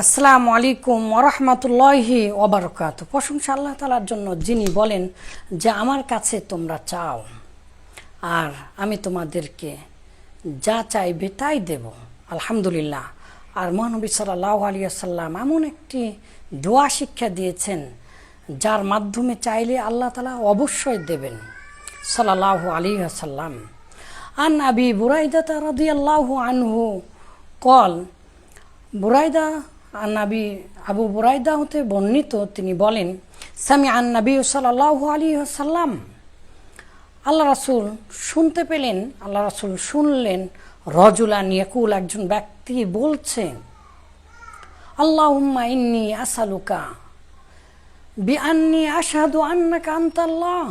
আসসালামু আলাইকুম ওরহমতুল্লাহি ওবরকাত। প্রশংসা আল্লাহ তালার জন্য যিনি বলেন যে আমার কাছে তোমরা চাও, আর আমি তোমাদেরকে যা চাইবে তাই দেব। আলহামদুলিল্লাহ। আর মহানবী সাল্লাহ আলিয়াল্লাম এমন একটি দোয়া শিক্ষা দিয়েছেন, যার মাধ্যমে চাইলে আল্লাহ তালা অবশ্যই দেবেন। সাল্লাহ আলী আসাল্লাম আন আবি বুরাইদা রাদিয়াল্লাহু আনহু কল, বুরাইদা আন্নাবি আবু বুরাইদা হতে বর্ণিত তিনি বলেন, সামি আন্নাবি সাল্লাহ আলী সাল্লাম আল্লাহ রাসুল শুনতে পেলেন, আল্লাহ রাসুল শুনলেন রজুলা নিয়াকুল একজন ব্যক্তি বলছে, আল্লাহুম্মা ইন্নি আসালুকা বি আন্নি আশহাদু আন্নাকা আনতাল্লাহ,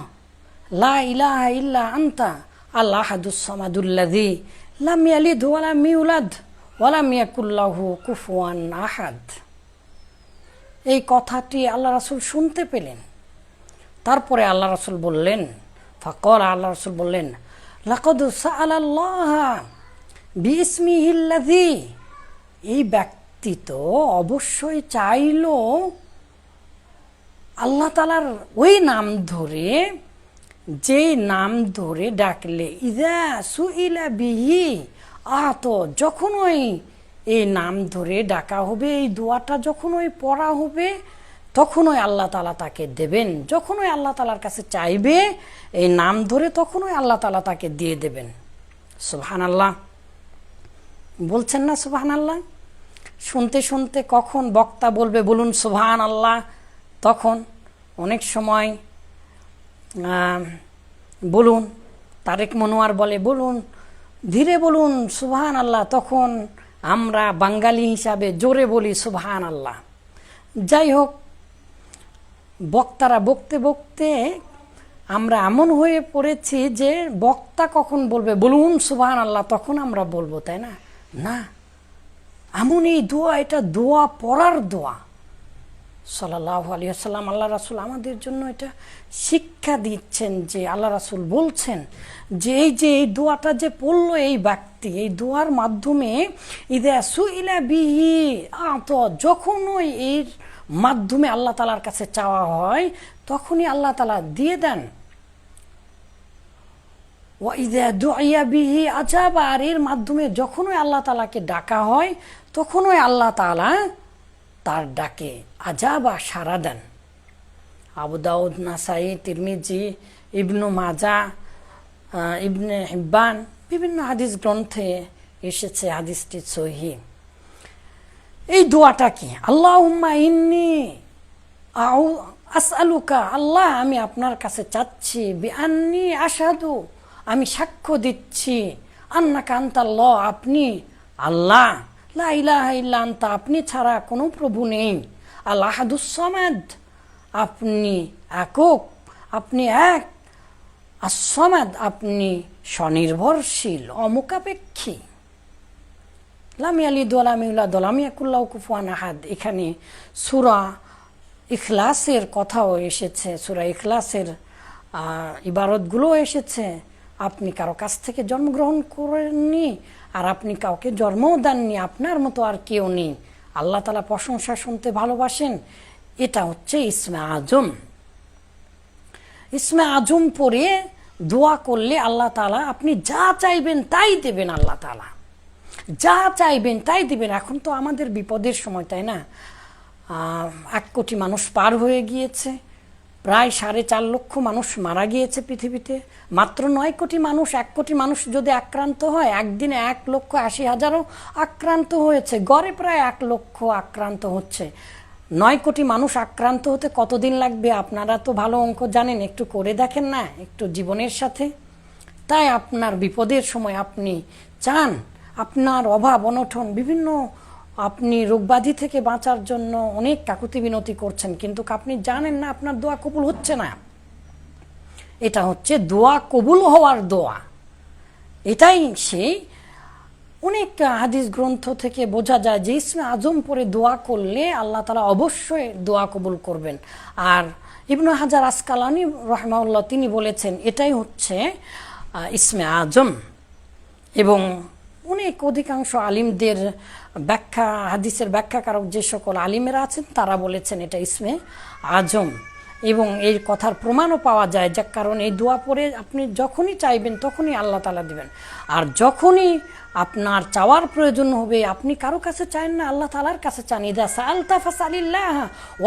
লা ইলাহা ইল্লা আনতা আল্লাহ আহাদুস সামাদুল্লাযী লাম ইয়ালিদ ওয়া লাম ইউলাদ। ওয়ালাম ইয়াকুল্লাহু কুফুয়ান আহাদ। এই কথাটি আল্লাহ রাসুল শুনতে পেলেন। তারপরে আল্লাহ রাসুল বললেন ফাকর আল্লাহ রাসুল বললেন, লাকদ সাআলাল্লাহ বিসমিহিল্লাযী এই ব্যক্তি তো অবশ্যই চাইল আল্লাহ তালার ওই নাম ধরে, যেই নাম ধরে ডাকলে ইদা সুইলা বিহি আহত, যখন ওই এই নাম ধরে ডাকা হবে, এই দোয়াটা যখন ওই পড়া হবে, তখন ওই আল্লাহ তালা তাকে দেবেন। যখন ওই আল্লাহ তালার কাছে চাইবে, এই নাম ধরে তখন ওই আল্লাহ তালা তাকে দিয়ে দেবেন। সুবহান আল্লাহ বলছেন না সুবহান আল্লাহ শুনতে শুনতে কখন বক্তা বলবে, বলুন সুবহান আল্লাহ তখন অনেক সময় বলুন, তারেক মনোয়ার বলে, বলুন ধীরে বলুন সুবহান আল্লাহ তখন আমরা বাঙালি হিসাবে জোরে বলি সুবহান আল্লাহ যাই হোক, বক্তারা বকতে বকতে আমরা এমন হয়ে পড়েছি যে বক্তা কখন বলবে, বলুন সুবহান আল্লাহ তখন আমরা বলব, তাই না? না এমন এই দোয়া, এটা দোয়া পড়ার দোয়া। সাল্লাহ আলিয়াল্লাম আল্লাহ রাসুল আমাদের জন্য এটা শিক্ষা দিচ্ছেন যে আল্লাহ রাসুল বলছেন যে এই যে এই দোয়াটা যে পড়ল এই ব্যক্তি, এই দোয়ার মাধ্যমে ইদা সুইলা বিহি, আত যখন ওই এর মাধ্যমে আল্লাহ তালার কাছে চাওয়া হয়, তখনই আল্লাহ তালা দিয়ে দেন। ওয়াইদা দোয়া বিহি আজাব, আর এর মাধ্যমে যখনই আল্লাহ তালাকে ডাকা হয়, তখনই আল্লাহ তালা তার ডাকে, আজাবা সারা দেন। আবু দাউদ, নাসাই, তিরমিজি, ইবনু মাজা ইবনে হিব্বান বিভিন্ন হাদিস গ্রন্থে এসেছে হাদিসটি সহি। এই দোয়াটা কি? আল্লাহ উম্মা ইন্নি আউ, আসআলুকা, আল্লাহ, আমি আপনার কাছে চাচ্ছি, বিআন্নি আসাদু আমি সাক্ষ্য দিচ্ছি আন্না কান্তাল্লাহ আপনি আল্লাহ। লাইলাহাইল্লান্তা আপনি ছাড়া কোনো প্রভু নেই। আল্লাহাদুসমাদ আপনি একক, আপনি এক। আসমাদ আপনি স্বনির্ভরশীল, অমুকাপেক্ষী। লামি আলী দোলামিউল্লা দোলামিয়াকুল্লাহ কুফুয়ান আহাদ। এখানে সুরা ইখলাসের কথাও এসেছে, সুরা ইখলাসের ইবারতগুলো এসেছে। আপনি কারও কাছ থেকে জন্মগ্রহণ করেননি আর আপনি কাউকে জন্মও দেননি, আপনার মতো আর কেউ নেই। আল্লাহ তালা প্রশংসা শুনতে ভালোবাসেন। এটা হচ্ছে ইসমে আজম। ইসমে আজম পরে দোয়া করলে আল্লাহ তালা আপনি যা চাইবেন তাই দেবেন আল্লাহ তালা যা চাইবেন তাই দেবেন। এখন তো আমাদের বিপদের সময়, তাই না? এক কোটি মানুষ পার হয়ে গিয়েছে। প্রায় সাড়ে চার লক্ষ মানুষ মারা গিয়েছে পৃথিবীতে। মাত্র নয় কোটি মানুষ, এক কোটি মানুষ যদি আক্রান্ত হয়, একদিনে এক লক্ষ আশি হাজারও আক্রান্ত হয়েছে। গড়ে প্রায় এক লক্ষ আক্রান্ত হচ্ছে। নয় কোটি মানুষ আক্রান্ত হতে কতদিন লাগবে আপনারা তো ভালো অঙ্ক জানেন, একটু করে দেখেন না, একটু জীবনের সাথে। তাই আপনার বিপদের সময় আপনি চান, আপনার অভাব অনঠন বিভিন্ন আপনি রোগবাধি থেকে বাঁচার জন্য অনেক কাকুতি বিনতি করছেন, কিন্তু আপনি জানেন না, আপনার দোয়া কবুল হচ্ছে না। এটা হচ্ছে দোয়া কবুল হওয়ার দোয়া। এটাই সেই অনেক হাদিস গ্রন্থ থেকে বোঝা যায় যে ইসমে আজম পরে দোয়া করলে আল্লাহ তালা অবশ্যই দোয়া কবুল করবেন। আর ইবনু হাজার আসকালানি রহমাউল্লাহ তিনি বলেছেন, এটাই হচ্ছে ইসমে আজম। এবং অনেক অধিকাংশ আলিমদের ব্যাখ্যা, হাদিসের ব্যাখ্যাকারক যে সকল আলিমেরা আছেন, তারা বলেছেন এটা ইসমে আজম। এবং এই কথার প্রমাণও পাওয়া যায় যার কারণ এই দোয়া পরে আপনি যখনই চাইবেন তখনই আল্লাহ তালা দিবেন। আর যখনই আপনার চাওয়ার প্রয়োজন হবে আপনি কারও কাছে চান না আল্লাহ তালার কাছে চান। ইদা সালতা ফাসালিল্লাহ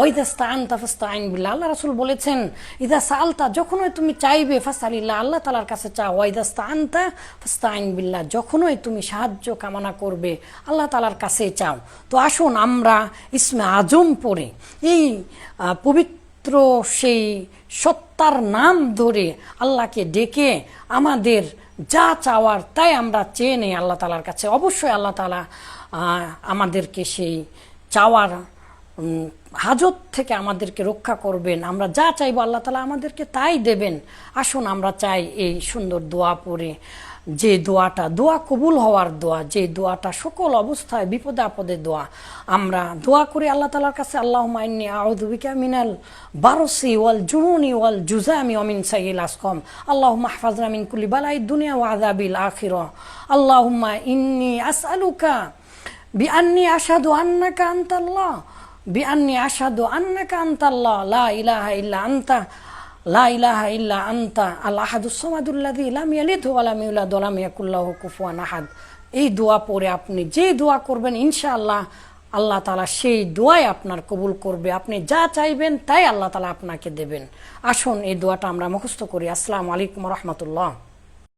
ওইদা স্তান তাফাস্তাইন বিল্লা আল্লাহ রাসুল বলেছেন ইদা সালতা যখনই তুমি চাইবে ফাসালিল্লাহ আল্লাহ তালার কাছে চাও। ওয়াইদা স্তানতা ফাস্তাইন বিল্লাহ যখনই তুমি সাহায্য কামনা করবে আল্লাহ তালার কাছে চাও। তো আসুন আমরা ইসমে আজম পড়ে। এই আহ, পবিত্র সেই সত্তার নাম ধরে আল্লাহকে ডেকে আমাদের যা চাওয়ার তাই আমরা চেয়ে নেই আল্লাহ তালার কাছে। অবশ্যই আল্লাহ তালা আমাদেরকে সেই চাওয়ার হাজত থেকে আমাদেরকে রক্ষা করবেন। আমরা যা চাইব আল্লাহ তালা আমাদেরকে তাই দেবেন। আসুন, আমরা চাই এই সুন্দর দোয়া পড়ে। যে দোয়াটা, দোয়া কবুল হওয়ার দোয়া, যে দোয়াটা সকল অবস্থায় বিপদে আপদে দোয়া। আমরা দোয়া করি আল্লাহ তালার কাছে আল্লাহ মাইনি আউদুবিকা মিনাল বারসি ওয়াল জুনুনি ওয়াল জুজামি অমিন সাইল আসকম। আল্লাহ মাহফাজরা মিন কুলি বালাই দুনিয়া ওয়া আযাবিল আখির। আল্লাহুম্মা ইন্নি আসালুকা বি আন্নি আসাদু আন্নাকা আনতাল্লাহ। বিআন্নি আশহাদু আন্নাকা আনতাল্লাহ, লা ইলাহা ইল্লা আনতা, লা ইলাহা ইল্লা আনতা, আল আহাদুস সামাদুল্লাযী লাম ইয়ালিদ ওয়া লাম ইউলাদ আহাদ। এই দোয়া পড়ে আপনি যে দোয়া করবেন, ইনশাআল্লাহ আল্লাহ তালা সেই দোয়াই আপনার কবুল করবে। আপনি যা চাইবেন তাই আল্লাহ তালা আপনাকে দেবেন। আসুন এই দোয়াটা আমরা মুখস্থ করি। আসসালামু আলাইকুম রহমতুল্লাহ।